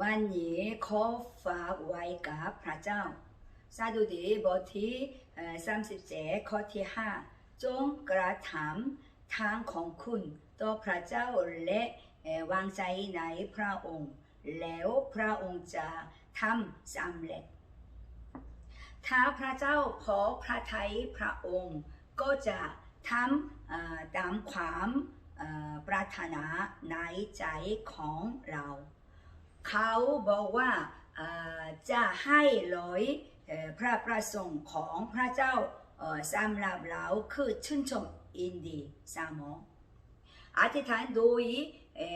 วันนี้ขอฝากไว้กับพระเจ้าสาดุดีบทที่สามสิบเจ็ดข้อที่ห้าจงกระทำทางของคุณต่อพระเจ้าและวางใจในพระองค์ แล้วพระองค์จะทำสำเร็จ ถ้าพระเจ้าพอพระทัยพระองค์ก็จะทำตามความปรารถนาในใจของเรา เขาบอกว่าจะให้ลอยพระประสงค์ของพระเจ้าสำหรับเราคือชื่นชมอินดีสามองอธิษฐานโดย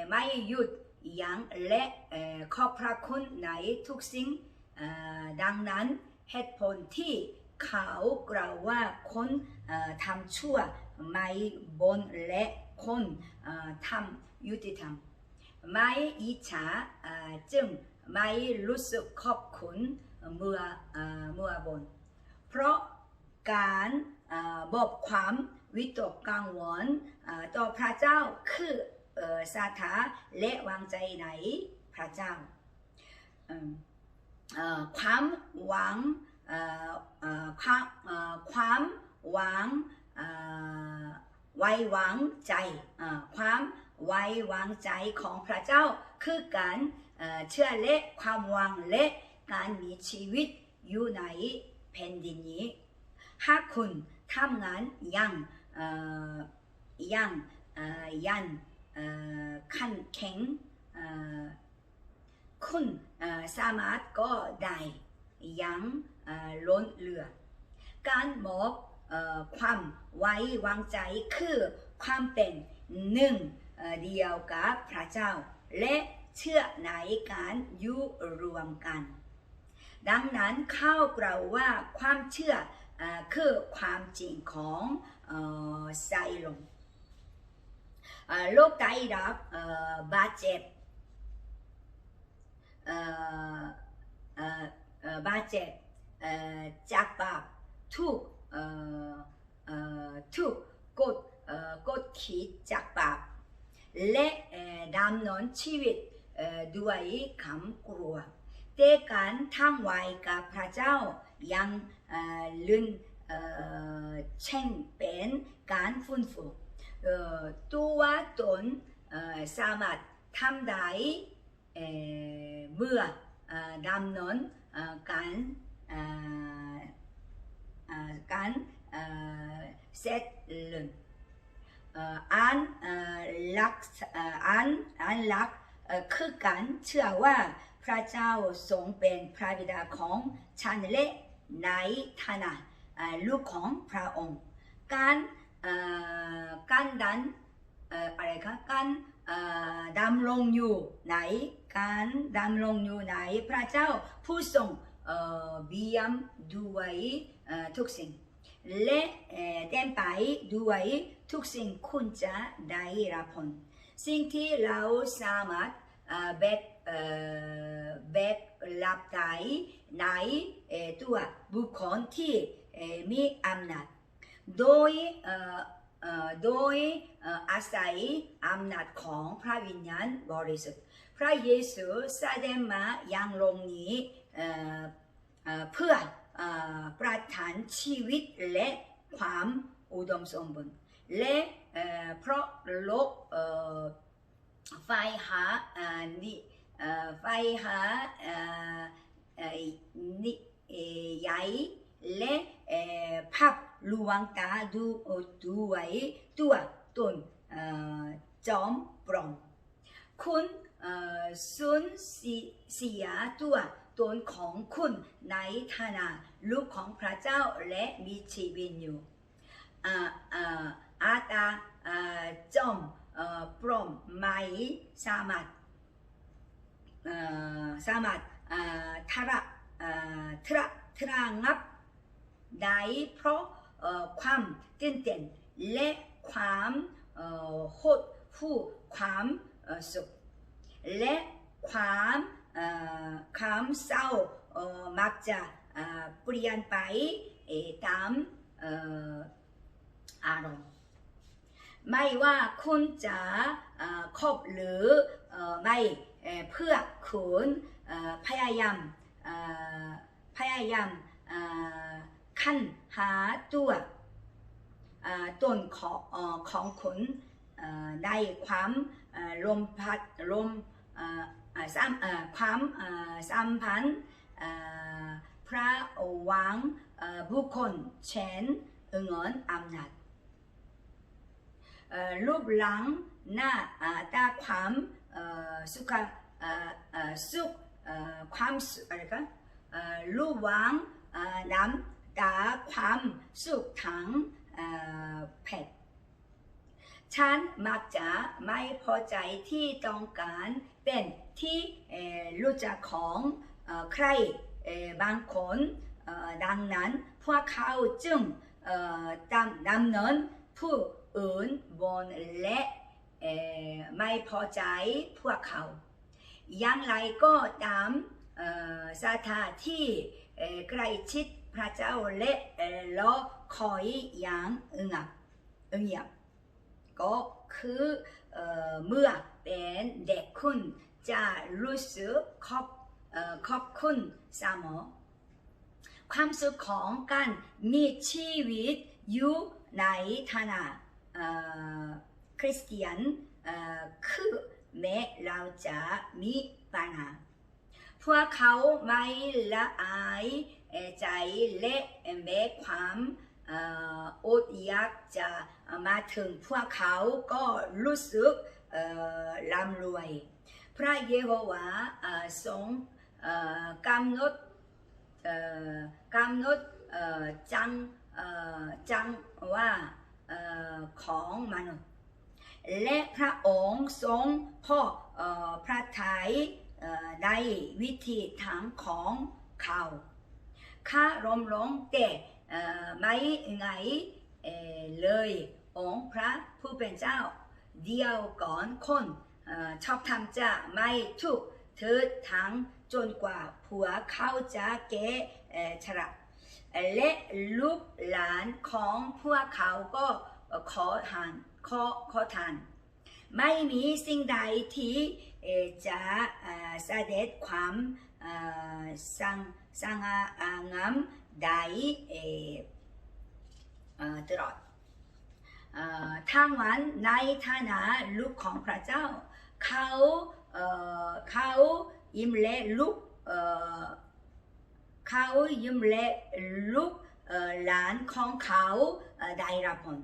ไม่หยุดยั้งและเอ่อขอบพระคุณในทุกสิ่งดังนั้นเหตุผลที่เขากล่าวว่าคนทำชั่วไม่บนและคนทำยุติธรรม ไม่อิจฉาเอ่อจึงไม่รู้สึกขอบคุณเมื่อเมื่อบนเพราะการอบอกความ วิตกกังวลต่อพระเจ้าคือเอ่อศรัทธาและวางใจในพระเจ้าความหวังความความหวังไว้วางใจความ ไว้วางใจของพระเจ้าคือการเชื่อและความหวังและการมีชีวิตอยู่ในแผ่นดินนี้หากคุณทำงานอยังเอ่ออยังยันขันแข็งคุณสามารถก็ได้ยังล้นเหลือ การมอบอ่อความไว้วางใจคือความเป็นหนึ่ง เดียวกับพระเจ้า และเชื่อในการอยู่รวมกัน ดังนั้นเข้ากล่าวว่าความเชื่ออคือความจริงของออไซลงโรคไตรับบาดเจ็บบาดเจ็บจากบาปถูกเอ่อเอ่อถูกกดกดขีดจากบาป และดำเนินชีวิตด้วยคำกลัวแต่การทำไว้กับพระเจ้ายังลื่นเช่นเป็นการฟื้นฟูตัวตนสามารถทำได้เมื่อดำเนินอ่อการการเอ่อเสร็จลง อ่ออ่านเอ่อลักอ่ออ่านอ่านลักคือการเชื่อว่าพระเจ้าทรงเป็นพระบิดาของฉันและในฐานะเอ่อลูกของพระองค์ การการดันอะไรคะการดำรงอยู่ในการดำรงอยู่ในพระเจ้าผู้ทรงเบียมด้วยทุกสิ่ง และเอ่อเต็มไปด้วยทุกสิ่งคุณจะได้รับผลสิ่งที่เราสามารถแบกแบกรับได้ในตัวบุคคลที่มีอำนาจโดยโดยอาศัยอำนาจของพระวิญญาณบริสุทธิ์พระเยซูแสดงมาอย่างลกนี้เพื่อ ประทานชีวิตและความอุดมสมบูรณ์และเพราะโลกไฟหานิไฟหานิใหญ่และภาพลวงตาดูด้วยตัวตนจอมปลอมคุณสูญเสียตัว ตนของคุณในฐานะลูกของพระเจ้าและมีชีวิตอยู่อาตาจอมเอ่อปลอมไม่สามารถสามารถอ่าทระทระทระงับได้เพราะความตื่นเต้นและความโหดหู่ความสุขและความ ความเศร้าเอ่อมักจะเปลี่ยนไปตามอารมณ์ไม่ว่าคุณจะเอ่อคบหรือไม่เพื่อคุณพยายามพยายามเอ่อคันหาตัวต้นของของคุณเอ่อได้ความลมพัดลม สัมเอ่อความสัมพันธ์พระวังบุคคลเช่นเงินอำนาจรูปหลังหน้าตาความสุขสุขความสุขอะไรกันรูปหวังน้ำตาความสุขทั้งเอ่ฉันมักจะไม่พอใจที่ต้องการเป็น ที่รู้จักของใครบางคนดังนั้นพวกเขาจึงดำดำเนินผู้อื่นบนและไม่พอใจพวกเขา อย่างไรก็ตามสถานที่ใกล้ชิดพระเจ้าและรอคอยอย่างอึงอับอึงยับก็คือเอ่อเมื่อเป็นเด็กคุณ จะรู้สึกขอบขอบคุณเสมอความสุขของการมีชีวิตอยู่ในฐานะคริสเตียนคือแม้เราจะมีปัญหาพวกเขาไม่ละอายใจและแม้ความอดอยากจะมาถึงพวกเขาก็รู้สึกร่ำรวย พระเยโฮวาห์ทรงกำหนดกำหนดจังจังว่าอของมนุษย์และพระองค์ทรงพ่อพระทัยในวิธีทางของเขาข้ารมลงแต่ไม่ไงเเลยองค์พระผู้เป็นเจ้าเดียวก่อนคน ชอบทำจะไม่ถูกเถิดทั้งจนกว่าผัวเขาจะแก่ชราและลูกหลานของพวกเขาก็ขอทานขอขอทาน ไม่มีสิ่งใดที่จะเอ่อแสดงความเอ่อสังสังอางามใดเอ่อเอ่อตลอดทางวันในฐานะลูกของพระเจ้า เขาเขายิ้มเละลูกเอ่อเขายิ้มเละลูกเอ่อหลานของเขาได้รับผล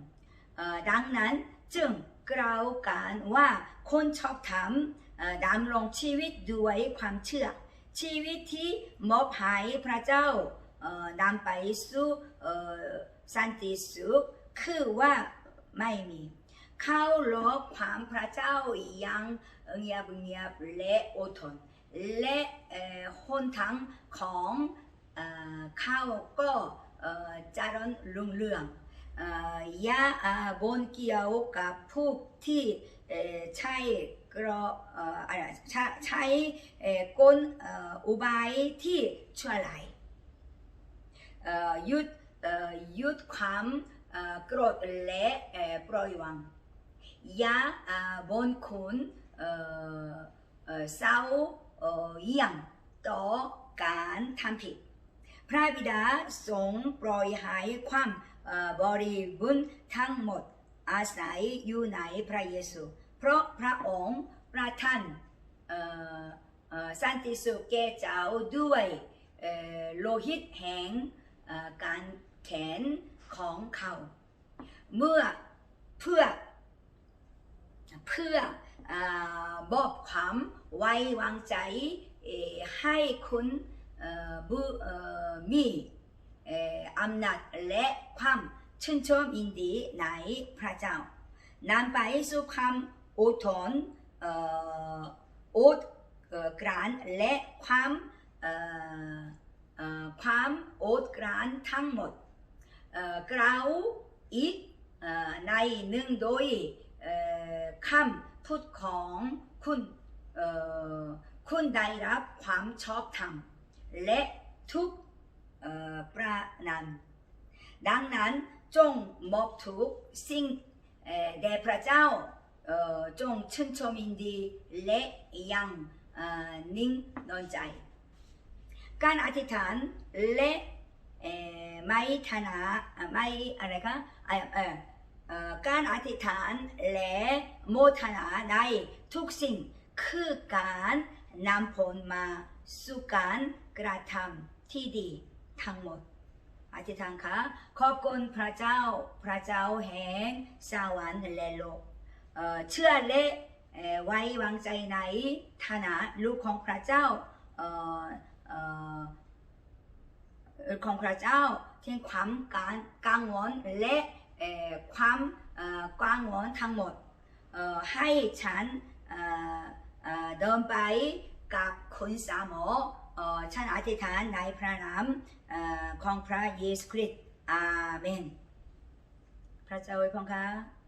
ดังนั้นจึงกล่าวกันว่าคนชอบทำดำรงชีวิตด้วยความเชื่อ ชีวิตที่มอบให้พระเจ้านำไปสู่สันติสุขคือว่าไม่มี เขารอความพระเจ้าอย่างเงียบเงียบและอดทนและหนทางของเขาก็เอ่อเจริญรุ่งเรืองอย่าบนเกี่ยวกับผู้ที่เอ่อใช้กรอเอ่ออะไรใช้ใช้เอ่อกลเอ่ออุบายที่ชั่วยเอ่อหยุดหยุดความโกรธและปล่อยวาง อย่าอ่าบนคุณเอ่อเอ่อเศร้าเอ่อเยี่ยงต่อการทำผิด พระบิดาทรงปล่อยให้ความบริบูรณ์ทั้งหมดอาศัยอยู่ในพระเยซู เพราะพระองค์ประทานสันติสุขแก่เจ้าด้วยโลหิตแห่งการแขนของเขา เมื่อเพื่อ เพื่ออบอกความไว้วางใจให้คุณบุมีอำนาจและความชื่นชมยินดีในพระเจ้านำไปสู่ความอดทนอดกรานและความเอ่อเอ่อความอดกรานทั้งหมดเอ่อกล่าวอีกในหนึ่งโดย คำพูดของคุณเอ่อคุณได้รับความชอบธรรม และทุกเอ่อประนันดังนั้นจงมอบทุกสิ่งเอ่อแด่พระเจ้าเอ่อจงชื่นชมยินดีและยังเอ่อนิ่งนอนใจ การอธิษฐานและเอ่อไม่ทนาไม่อะไรคะ การอธิษฐานและโมทนาในทุกสิ่งคือการนำผลมาสู่การกระทำที่ดีทั้งหมดอธิษฐานค่ะขอบคุณพระเจ้าพระเจ้าแห่งสวรรค์และโลกเอ่เชื่อและเอ่อไว้วางใจในฐานะลูกของพระเจ้าของพระเจ้าที่ความการกังวลและเอ่อ ความกว้างงวลทั้งหมดให้ฉันเดินไปกับคุณสามอเอ่อฉันอธิษฐานในพระนามของพระเยซูคริสต์อาเมน พระเจ้าอวยพรค่ะ